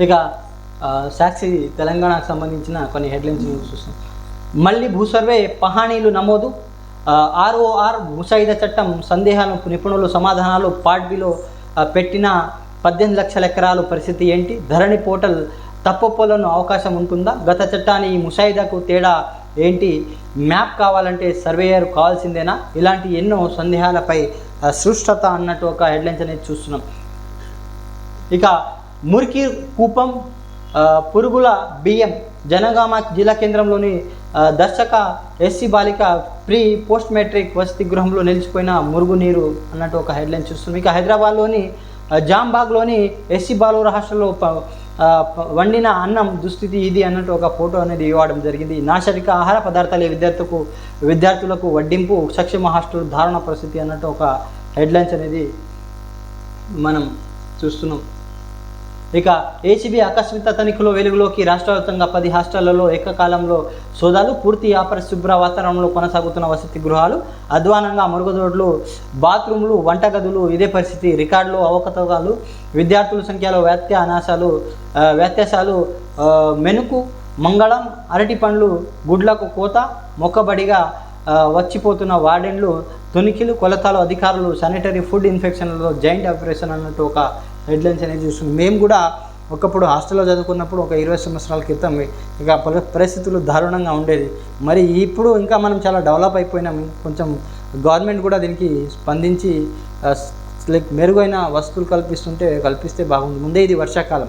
ఇక సాక్షి తెలంగాణకు సంబంధించిన కొన్ని హెడ్లైన్స్ చూస్తాం. మళ్ళీ భూసర్వే పహాణీలు నమోదు. ఆర్ఓఆర్ ముసాయిదా చట్టం సందేహాలు నిపుణులు సమాధానాలు పార్ట్ బిలో పెట్టిన పద్దెనిమిది లక్షల ఎకరాలు పరిస్థితి ఏంటి? ధరణి పోర్టల్ తప్పొప్పులను అవకాశం ఉంటుందా? గత చట్టాన్ని ఈ ముసాయిదాకు తేడా ఏంటి? మ్యాప్ కావాలంటే సర్వేయర్ కావాల్సిందేనా? ఇలాంటి ఎన్నో సందేహాలపై సృష్టత అన్నట్టు ఒక హెడ్లైన్స్ అనేది చూస్తున్నాం. ఇక మురికి కూపం పురుగుల బియ్యం జనగామ జిల్లా కేంద్రంలోని దర్శక ఎస్సీ బాలిక ప్రీ పోస్ట్ మెట్రిక్ వసతి గృహంలో నిలిచిపోయిన మురుగునీరు అన్నట్టు ఒక హెడ్లైన్ చూస్తున్నాం. ఇక హైదరాబాద్లోని జాంబాగ్లోని ఎస్సీ బాలూరు హాస్టల్లో వండిన అన్నం దుస్థితి ఇది అన్నట్టు ఒక ఫోటో అనేది ఇవ్వడం జరిగింది. నాశరిక ఆహార పదార్థాలే విద్యార్థులకు విద్యార్థులకు వడ్డింపు సక్షమ హాస్టల్ దారుణ పరిస్థితి అన్నట్టు ఒక హెడ్లైన్స్ అనేది మనం చూస్తున్నాం. ఇక ఏసీబీ ఆకస్మిక తనిఖీలో వెలుగులోకి రాష్ట్రవ్యాప్తంగా పది హాస్టళ్ళలో ఏకకాలంలో సోదాలు పూర్తి అపరిశుభ్ర వాతావరణంలో కొనసాగుతున్న వసతి గృహాలు అధ్వానంగా మరుగుదొడ్లు బాత్రూమ్లు వంటగదులు ఇదే పరిస్థితి. రికార్డులు అవకతవకాలు విద్యార్థుల సంఖ్యలో వ్యత్యానాశాలు వ్యత్యాసాలు మెనుకు మంగళం అరటి పండ్లు గుడ్లకు కోత మొక్కబడిగా వచ్చిపోతున్న వార్డెన్లు తొనికిలు కొలతలు అధికారులు శానిటరీ ఫుడ్ ఇన్ఫెక్షన్లలో జాయింట్ ఆపరేషన్ అన్నట్టు ఒక హెడ్లైన్స్ అనేది చూస్తుంది. మేము కూడా ఒకప్పుడు హాస్టల్లో చదువుకున్నప్పుడు ఒక ఇరవై సంవత్సరాల క్రితం ఇక పరి- పరిస్థితులు దారుణంగా ఉండేది. మరి ఇప్పుడు ఇంకా మనం చాలా డెవలప్ అయిపోయినాం. కొంచెం గవర్నమెంట్ కూడా దీనికి స్పందించి లైక్ మెరుగైన వస్తువులు కల్పిస్తుంటే కల్పిస్తే బాగుంది. ముందే ఇది వర్షాకాలం.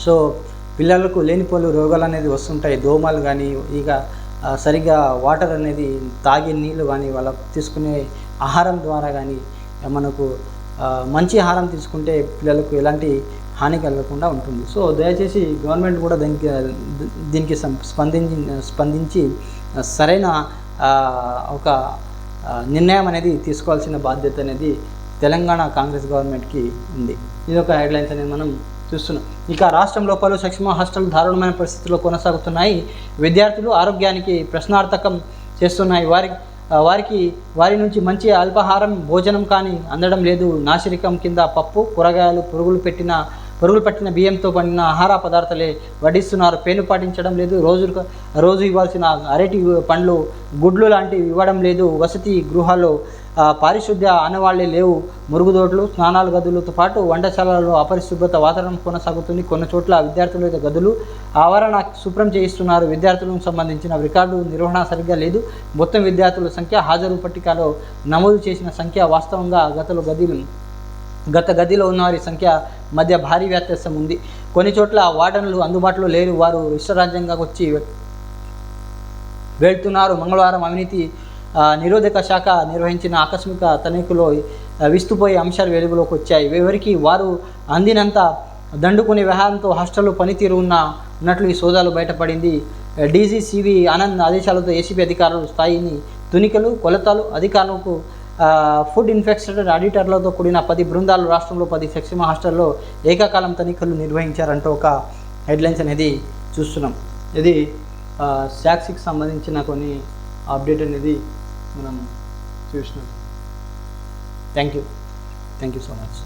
సో పిల్లలకు లేనిపోలు రోగాలు అనేది వస్తుంటాయి. దోమలు కానీ ఇక సరిగ్గా వాటర్ అనేది తాగే నీళ్ళు కానీ వాళ్ళ తీసుకునే ఆహారం ద్వారా కానీ మనకు మంచి ఆహారం తీసుకుంటే పిల్లలకు ఎలాంటి హాని కలగకుండా ఉంటుంది. సో దయచేసి గవర్నమెంట్ కూడా దీనికి దీనికి స్పందించి స్పందించి సరైన ఒక నిర్ణయం అనేది తీసుకోవాల్సిన బాధ్యత అనేది తెలంగాణ కాంగ్రెస్ గవర్నమెంట్కి ఉంది. ఇది ఒక హెడ్లైన్స్ అనేది మనం చూస్తున్నాం. ఇక రాష్ట్రంలో పలు సక్షమ హాస్టల్ దారుణమైన పరిస్థితుల్లో కొనసాగుతున్నాయి. విద్యార్థులు ఆరోగ్యానికి ప్రశ్నార్థకం చేస్తున్నాయి. వారికి వారికి వారి నుంచి మంచి అల్పాహారం భోజనం కానీ అందడం లేదు. నాసిరికం కింద పప్పు కూరగాయలు పురుగులు పెట్టిన పురుగులు పట్టిన బియ్యంతో పండిన ఆహార పదార్థాలే వడ్డిస్తున్నారు. పేను పాటించడం లేదు. రోజు రోజు ఇవ్వాల్సిన అరటి పండ్లు గుడ్లు లాంటివి ఇవ్వడం లేదు. వసతి గృహాల్లో పారిశుద్ధ్య ఆనవాళ్ళే లేవు. మురుగుదోట్లు స్నానాల గదులతో పాటు వంటశాలల్లో అపరిశుభ్రత వాతావరణం కొనసాగుతుంది. కొన్ని చోట్ల విద్యార్థుల యొక్క గదులు ఆవరణ శుభ్రం చేయిస్తున్నారు. విద్యార్థులకు సంబంధించిన రికార్డు నిర్వహణ సరిగ్గా లేదు. మొత్తం విద్యార్థుల సంఖ్య హాజరు పట్టికలో నమోదు చేసిన సంఖ్య వాస్తవంగా గతలో గదిలు గత గదిలో ఉన్నవారి సంఖ్య మధ్య భారీ వ్యత్యాసం ఉంది. కొన్ని చోట్ల వార్డన్లు అందుబాటులో లేరు. వారు విశ్వరాజ్యంగా వచ్చి వెళ్తున్నారు. మంగళవారం అవినీతి నిరోధక శాఖ నిర్వహించిన ఆకస్మిక తనిఖీలో విస్తుపోయే అంశాలు వెలుగులోకి వచ్చాయి. ఎవరికి వారు అందినంత దండుకునే వ్యవహారంతో హాస్టల్లో పనితీరు ఉన్న ఉన్నట్లు ఈ సోదాలు బయటపడింది. డీజీసీవీ ఆనంద్ ఆదేశాలతో ఏసీబీ అధికారులు స్థాయిని తునికలు కొలతలు అధికారులకు ఫుడ్ ఇన్ఫెక్షన్ ఆడిటర్లతో కూడిన పది బృందాలు రాష్ట్రంలో పది సక్షమ హాస్టల్లో ఏకకాలం తనిఖీలు నిర్వహించారంటూ ఒక హెడ్లైన్స్ అనేది చూస్తున్నాం. ఇది ఆ, సాక్షికి సంబంధించిన కొన్ని అప్డేట్ అనేది మనం చూసినాం. Thank you thank you so much